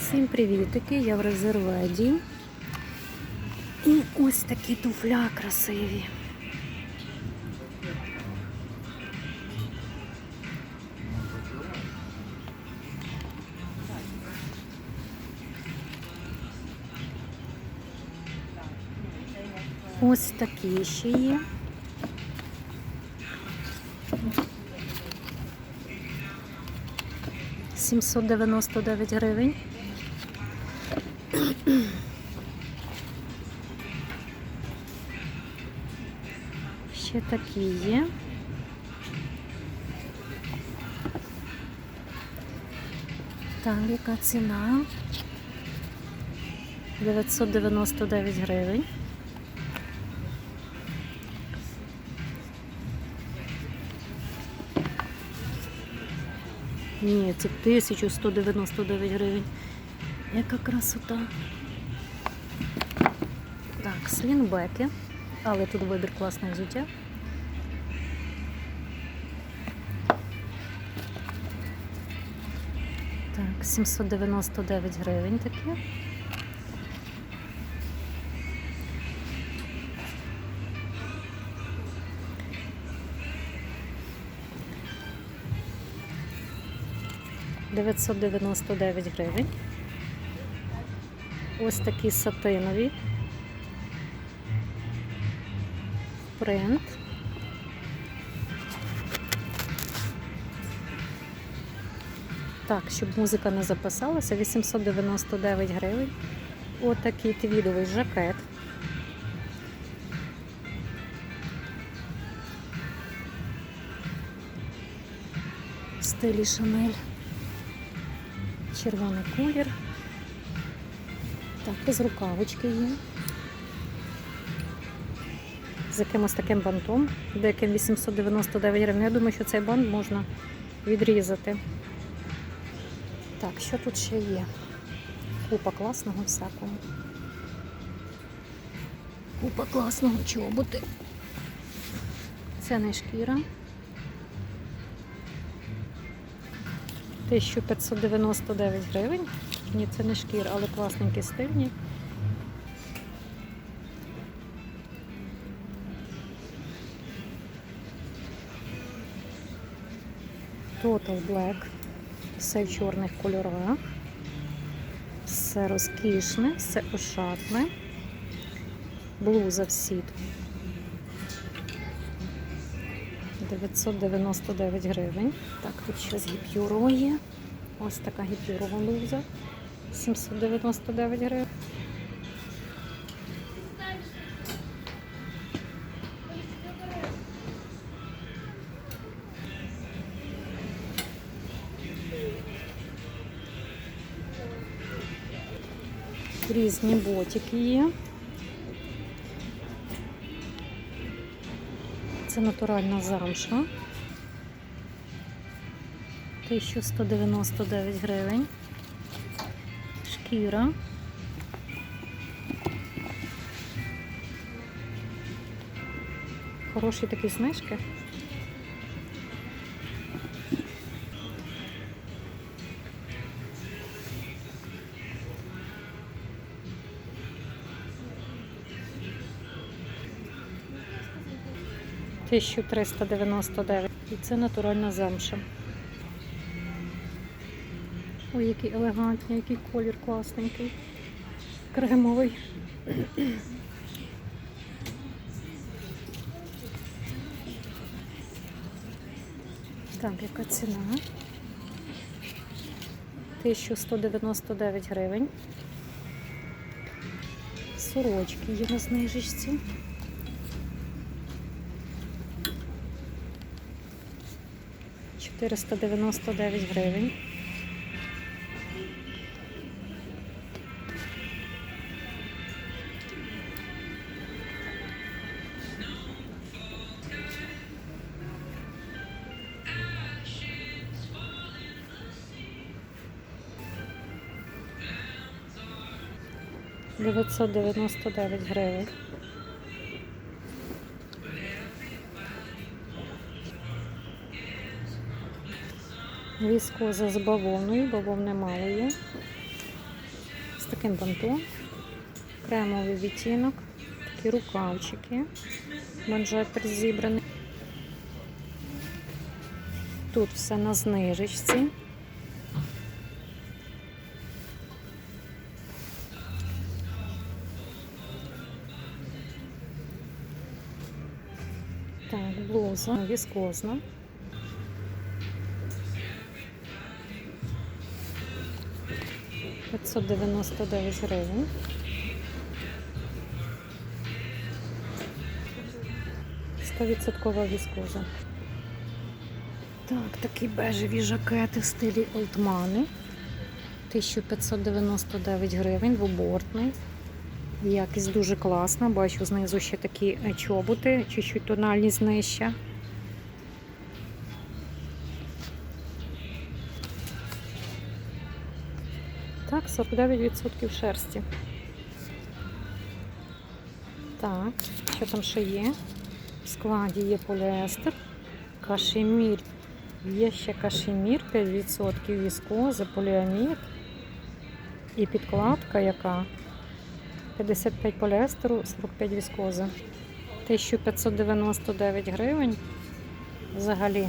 Всім привітики, я в резерведі. І ось такі туфля красиві. Ось такі ще є. Сімсот дев'яносто дев'ять гривень. Ще такі є. Так, яка ціна? 999 гривень. Ні, це 1199 гривень. Яка красота. Так, слінбеки. Але тут вибір класне взуття. Так, 799 гривень такі. Дев'ятсот дев'яносто дев'ять гривень. Ось такі сатинові. Принт. Так, щоб музика не записалася, 899 гривень. Отакий твідовий жакет. В стилі Шанель. Червоний колір. Так, без рукавички є. З якимось таким бантом, деяким 899 гривень. Я думаю, що цей бант можна відрізати. Так, що тут ще є? Купа класного всякого. Купа класного чоботи. Це не шкіра. 1599 гривень. Ні, це не шкіра, але класненькі стильні. Total Black. Все в чорних кольорах. Все розкішне, все ошатне. Блуза в сітку. 999 гривень. Так, тут ще з гіпюрою є. Ось така гіпюрова блуза. 799 гривень. Різні ботики є. Це натуральна замша. 1199 гривень. Шкіра. Хороші такі знижки. Тисячу триста дев'яносто дев'ять. І це натуральна замша. Ой, який елегантний, який колір класненький. Кремовий. Так, яка ціна? 1199 гривень. Сорочки є на знижечці. Чотириста дев'яносто дев'ять гривень. Дев'ятсот дев'яносто дев'ять гривень. Віскоза з бавовною, бавовни мало є. таким бантом. Кремовий відтінок. Такі рукавчики. Манжетер зібраний. Тут все на знижечці. Так, блуза віскозна. П'ятсот дев'яносто дев'ять гривень. Стовідсоткова віскоза. Так, такі бежеві жакети в стилі Олдмани. 1599 гривень, двобортний. Якість дуже класна. Бачу знизу ще такі чоботи, чуть-чуть тональність нижча. 49% шерсті. Так, що там ще є? В складі є поліестер, кашемір. Є ще кашемір 5% віскози, поліамід. І підкладка яка 55 поліестеру, 45 віскози. 1599 гривень. Взагалі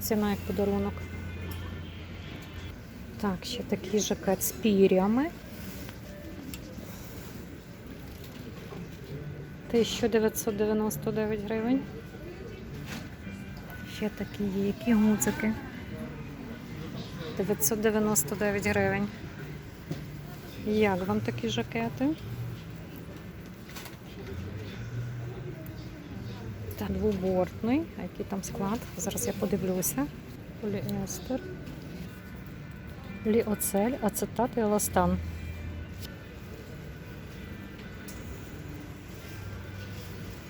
ціна як подарунок. Так, ще такий жакет з пірями. 1999 гривень. Ще такі є, які гудзики. 999 гривень. Як вам такі жакети? Так, двобортний. А який там склад? Зараз я подивлюся. Поліестер. Ліоцель, ацетат і еластан.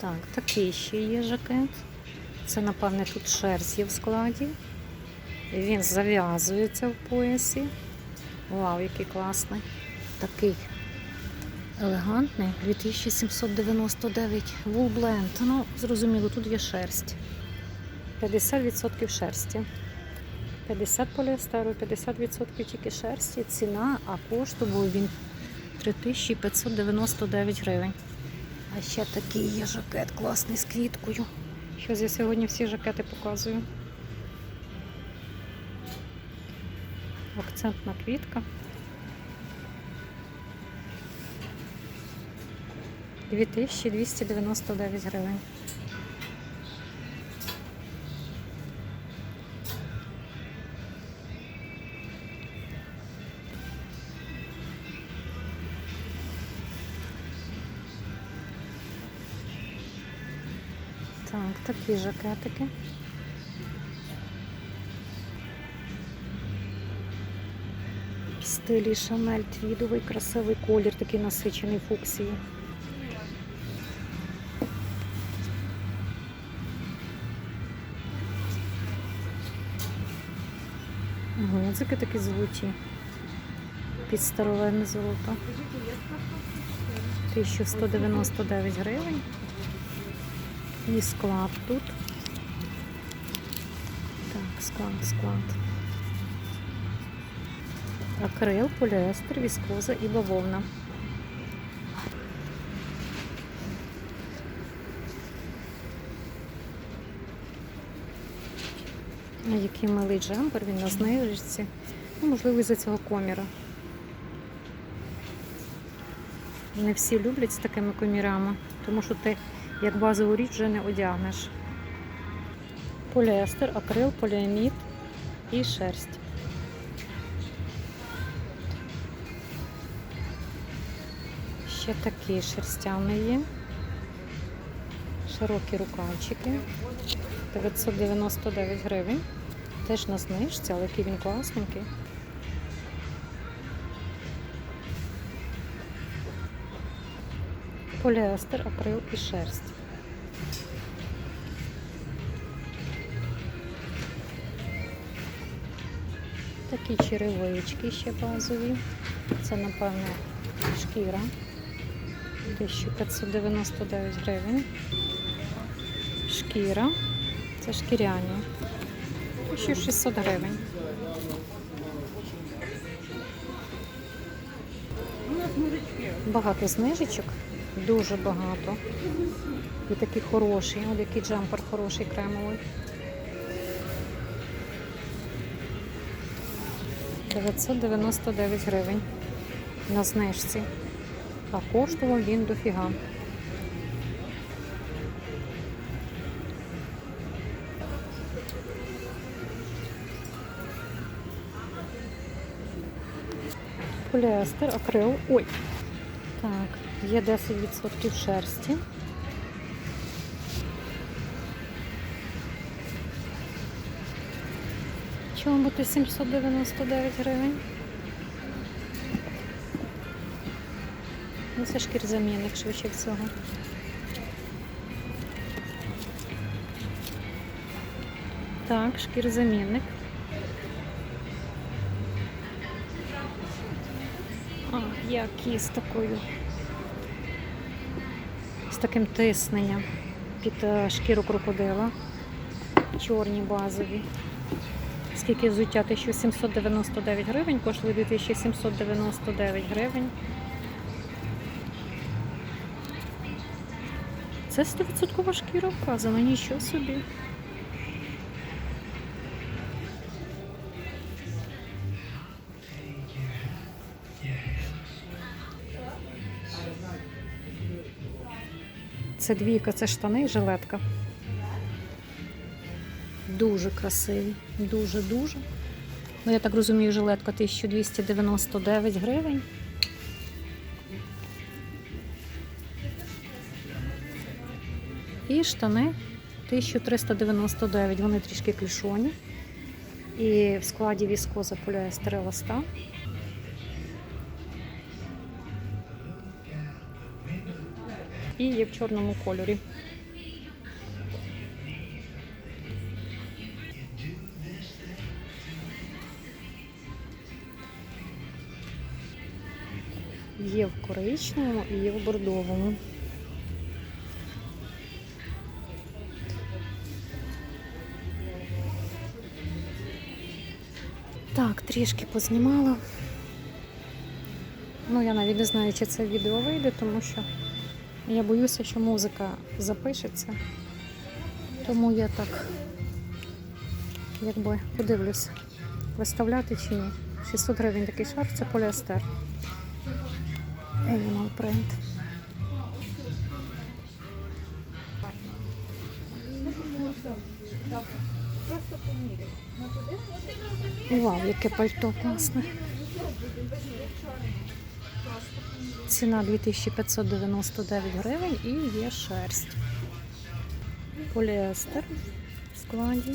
Так, такий ще є жакет. Це, напевне, тут шерсть є в складі. Він зав'язується в поясі. Вау, який класний. Такий елегантний. 2799 Woolblend. Ну, зрозуміло, тут є шерсть. 50% шерсті. 50 поліестеру, 50% тільки шерсті. Ціна, а коштував він 3599 гривень. А ще такий є жакет класний з квіткою. Щось я сьогодні всі жакети показую. Акцентна квітка. 2299 гривень. Так, такі жакетики. В стилі Шанель твідовий красивий колір, такий насичений фуксії. Гудзики такі золоті. Під старовинне золото. 1199 гривень. І склад тут. Так, склад, склад. Акрил, поліестер, віскоза і бавовна. Який милий джемпер, він на знижці. Ну, можливо, із-за цього коміра. Не всі люблять з такими комірами, тому що ти як базову річ вже не одягнеш. Поліестер, акрил, поліамід і шерсть. Ще такий шерстяний є. Широкі рукавчики. 999 гривень. Теж на знижці, але який він класненький. Поліестер, акрил і шерсть. Такі черевички ще базові. Це, напевно, шкіра. 1599 гривень. Шкіра. Це шкіряні. 1600 гривень. Багато знижечок, дуже багато. І такий хороший, от який джемпер хороший кремовий. 999 гривень на знижці. А коштував він дофіга. Поліестер, акрил. Ой. Так, є 10% шерсті. Чому бути 799 гривень? Ну, це шкірзамінник, швидше всього. Так, шкірзамінник. А, які з такою. З таким тисненням під е, шкіру крокодила. Чорні базові. Скільки взуття? 1799 гривень, коштує 2799 гривень. Це 100% шкіра вказана, нічого собі. Це двійка, це штани і жилетка. Дуже красиві, дуже-дуже. Ну, я так розумію, жилетка 1299 гривень. І штани 1399. Вони трішки клішоні. І в складі віскоза поліестер І є в чорному кольорі. Є в коричневому і є в бордовому. Так, трішки познімала. Ну, я навіть не знаю, чи це відео вийде, тому що я боюся, що музика запишеться. Тому я так якби подивлюся, виставляти чи ні. 600 гривень такий шарф, це поліестер. Animal print. Вау, яке пальто класне. Ціна 2599 гривень і є шерсть. Поліестер в складі.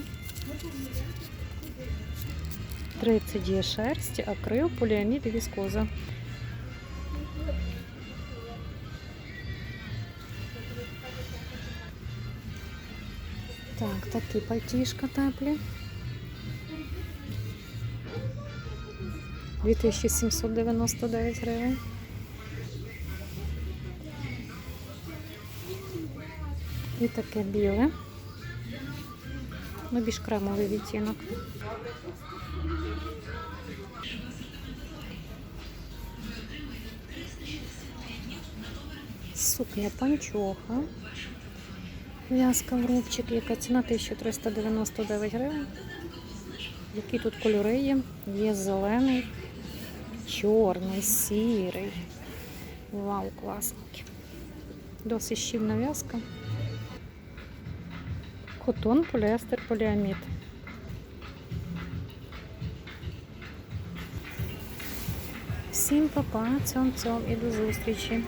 30 є шерсть, акрил, поліамід і віскоза. Так, такі пальтішка теплі. 2799 гривень. І таке біле. Ну, більш кремовий відтінок. Сукня панчоха. В'язка в рубчик, яка ціна 1399 гривень. Які тут кольори є? Є зелений, чорний, сірий. Вау, класненький. Досить щільна в'язка. Котон, поліестер, поліамід. Всім па-па, цьом-цьом і до зустрічі.